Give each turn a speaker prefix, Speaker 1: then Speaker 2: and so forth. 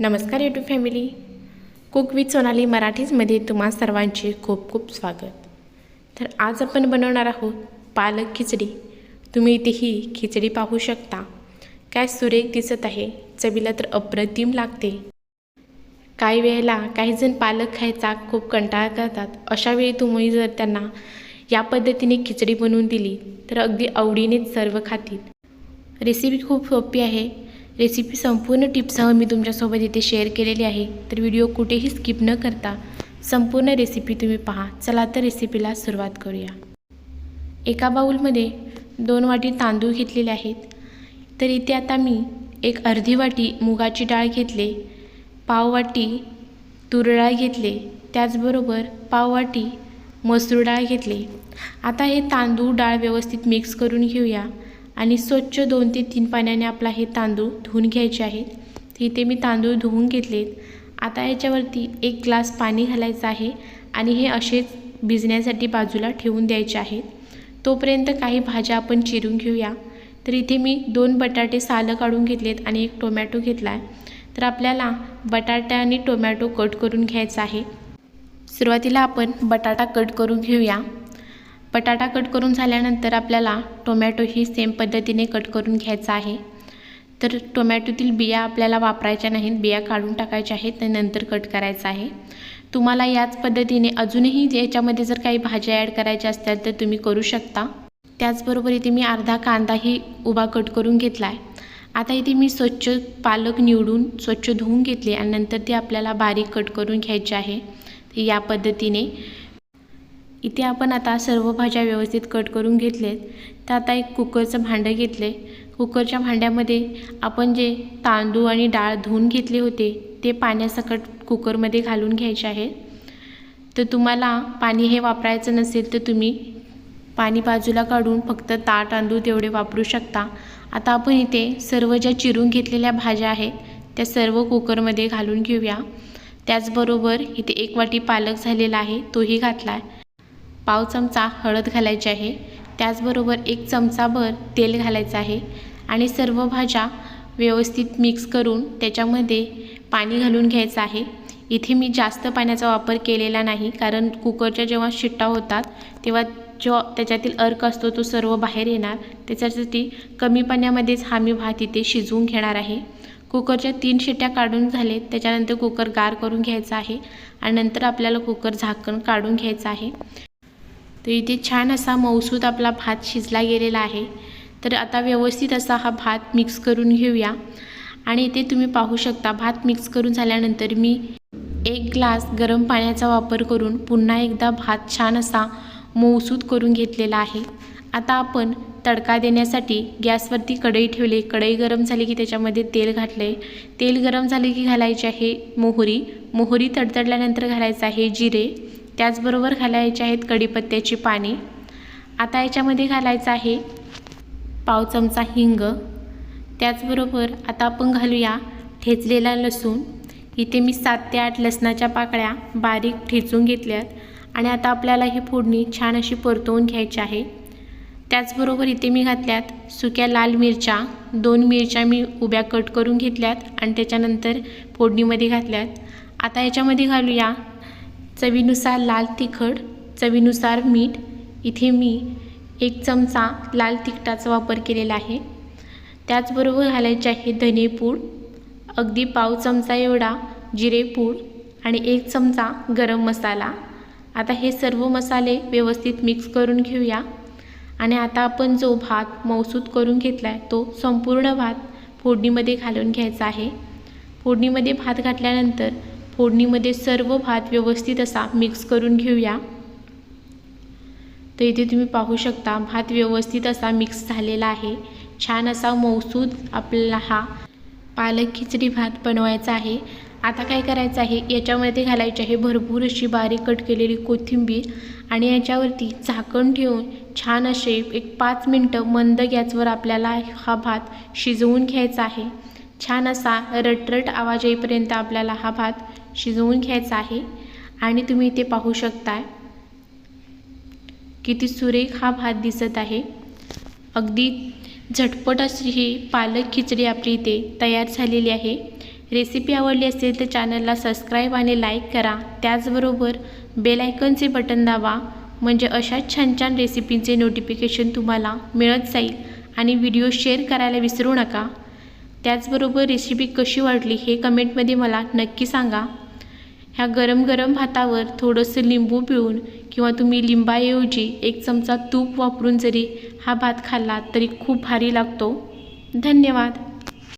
Speaker 1: नमस्कार YouTube family cook with Sonali मराठीजमध्ये तुम्हा सर्वांचे खूप खूप स्वागत. तर आज आपण बनवणार आहोत पालक खिचडी. तुम्ही इथे ही खिचडी पाहू शकता. काय सुरेख दिसत आहे चवीला तर अप्रतिम लागते. काही वेळेला काहीजण पालक खायचा खूप कंटाळा करतात. अशावेळी तुम्ही जर त्यांना या पद्धतीने खिचडी बनवून दिली तर अगदी आवडीनेच सर्व खातील. रेसिपी खूप सोपी आहे. रेसिपी संपूर्ण टिप्ससह मी तुमच्यासोबत इथे शेअर केलेली आहे. तर व्हिडिओ कुठेही स्किप न करता संपूर्ण रेसिपी तुम्ही पहा. चला तर रेसिपीला सुरुवात करूया. एका बाऊलमध्ये दोन वाटी तांदूळ घेतलेले आहेत. तर इथे आता मी एक अर्धी वाटी मुगाची डाळ घेतले. पाव वाटी तूर डाळ घेतले. त्याचबरोबर पाव वाटी मसूर डाळ घेतले. आता हे तांदूळ डाळ व्यवस्थित मिक्स करून घेऊया. आणि स्वच्छ दोन ते तीन पाण्याने आपला हे तांदूळ धुवून घ्यायचे आहेत. इथे मी तांदूळ धुवून घेतलेत. आता याच्यावरती एक ग्लास पाणी घालायचं आहे आणि हे असेच भिजण्यासाठी बाजूला ठेवून द्यायचे आहेत. तोपर्यंत काही भाज्या आपण चिरून घेऊया. तर इथे मी दोन बटाटे सालं काढून घेतलेत आणि एक टोमॅटो घेतला आहे तर आपल्याला बटाटा आणि टोमॅटो कट करून घ्यायचा आहे. सुरुवातीला आपण बटाटा कट करून घेऊया. बटाटा कट करून झाल्यानंतर आपल्याला टोमॅटोही सेम पद्धतीने कट करून घ्यायचा आहे. तर टोमॅटोतील बिया आपल्याला वापरायच्या नाहीत बिया काढून टाकायच्या आहेत आणि नंतर कट करायचं आहे. तुम्हाला याच पद्धतीने अजूनही याच्यामध्ये जर काही भाज्या ॲड करायच्या असतील तर तुम्ही करू शकता. त्याचबरोबर इथे मी अर्धा कांदाही उभा कट करून घेतला आहे आता इथे मी स्वच्छ पालक निवडून स्वच्छ धुवून घेतले आणि नंतर ते आपल्याला बारीक कट करून घ्यायचे आहे. या पद्धतीने इथे आपण आता सर्व भाज्या व्यवस्थित कट करून घेतलेत. तर आता एक कुकरचं भांडं घेतले कुकरच्या भांड्यामध्ये आपण जे तांदूळ आणि डाळ धुवून घेतले होते ते पाण्यासकट कुकरमध्ये घालून घ्यायचे आहे तर तुम्हाला पाणी हे वापरायचं नसेल तर तुम्ही पाणी बाजूला काढून फक्त ताळ तांदूळ तेवढे वापरू शकता. आता आपण इथे सर्व ज्या चिरून घेतलेल्या भाज्या आहेत त्या सर्व कुकरमध्ये घालून घेऊया. त्याचबरोबर इथे एक वाटी पालक झालेला आहे तोही घातला आहे पाव चमचा हळद घालायची आहे. त्याचबरोबर एक चमचाभर तेल घालायचं आहे. आणि सर्व भाज्या व्यवस्थित मिक्स करून त्याच्यामध्ये पाणी घालून घ्यायचं आहे. इथे मी जास्त पाण्याचा वापर केलेला नाही कारण कुकरच्या जेव्हा शिट्टा होतात तेव्हा जो त्याच्यातील अर्क असतो तो सर्व बाहेर येणार. त्याच्यासाठी कमी पाण्यामध्येच हा मी भात इथे शिजवून घेणार आहे. कुकरच्या तीन शिट्ट्या काढून झाले त्याच्यानंतर कुकर गार करून घ्यायचा आहे. आणि नंतर आपल्याला कुकर झाकण काढून घ्यायचं आहे. तर इथे छान असा मौसूद आपला भात शिजला गेलेला आहे. तर आता व्यवस्थित असा हा भात मिक्स करून घेऊया. आणि इथे तुम्ही पाहू शकता भात मिक्स करून झाल्यानंतर मी एक ग्लास गरम पाण्याचा वापर करून पुन्हा एकदा भात छान असा मऊसूद करून घेतलेला आहे. आता आपण तडका देण्यासाठी गॅसवरती कढई ठेवली. कढई गरम झाली की त्याच्यामध्ये तेल घातले तेल गरम झाले की घालायचे आहे मोहरी. मोहरी तडतडल्यानंतर घालायचं आहे जिरे. त्याचबरोबर घालायचे आहेत कढीपत्त्याची पाने. आता याच्यामध्ये घालायचं आहे पाव चमचा हिंग. त्याचबरोबर आता आपण घालूया ठेचलेला लसूण. इथे मी सात ते आठ लसणाच्या पाकळ्या बारीक ठेचून घेतल्यात आणि आता आपल्याला ही फोडणी छान अशी परतवून घ्यायची आहे. त्याचबरोबर इथे मी घातल्यात सुक्या लाल मिरच्या. दोन मिरच्या मी उभ्या कट करून घेतल्यात आणि त्याच्यानंतर फोडणीमध्ये घातल्यात. आता याच्यामध्ये घालूया चवीनुसार लाल तिखट चवीनुसार मीठ. इथे मी एक चमचा लाल तिखटाचा वापर केलेला आहे. त्याचबरोबर घालायचे आहे धनेपूड अगदी पाव चमचा एवढा जिरेपूड आणि एक चमचा गरम मसाला. आता हे सर्व मसाले व्यवस्थित मिक्स करून घेऊया. आणि आता आपण जो भात मौसूद करून घेतला आहे तो संपूर्ण भात फोडणीमध्ये घालून घ्यायचा आहे. फोडणीमध्ये भात घातल्यानंतर फोडणीमध्ये सर्व भात व्यवस्थित असा मिक्स करून घेऊया. तर इथे तुम्ही पाहू शकता भात व्यवस्थित असा मिक्स झालेला आहे. छान असा मौसूद आपल्याला हा पालक खिचडी भात बनवायचा आहे. आता काय करायचं आहे? याच्यामध्ये घालायची आहे भरपूर अशी बारीक कट केलेली कोथिंबीर आणि याच्यावरती झाकण ठेवून छान असे एक पाच मिनटं मंद गॅसवर आपल्याला हा भात शिजवून घ्यायचा आहे. छान असा रटरट आवाज येईपर्यंत आपल्याला हा भात शिजवून घ्यायचा आहे आणि तुम्ही इथे पाहू शकताय किती सुरेख हा भात दिसत आहे. अगदी झटपट अशी ही पालक खिचडी आपली इथे तयार झालेली आहे. रेसिपी आवडली असेल तर चॅनलला सबस्क्राईब आणि लाईक करा. त्याचबरोबर बेल आयकनचे बटन दाबा म्हणजे अशाच छान छान रेसिपींचे नोटिफिकेशन तुम्हाला मिळत जाईल आणि व्हिडिओ शेअर करायला विसरू नका. त्याचबरोबर रेसिपी कशी वाटली हे कमेंटमध्ये मला नक्की सांगा. ह्या गरम गरम भातावर थोडंसं लिंबू पिळून किंवा तुम्ही लिंबाऐवजी एक चमचा तूप वापरून जरी हा भात खाल्ला तरी खूप भारी लागतो. धन्यवाद.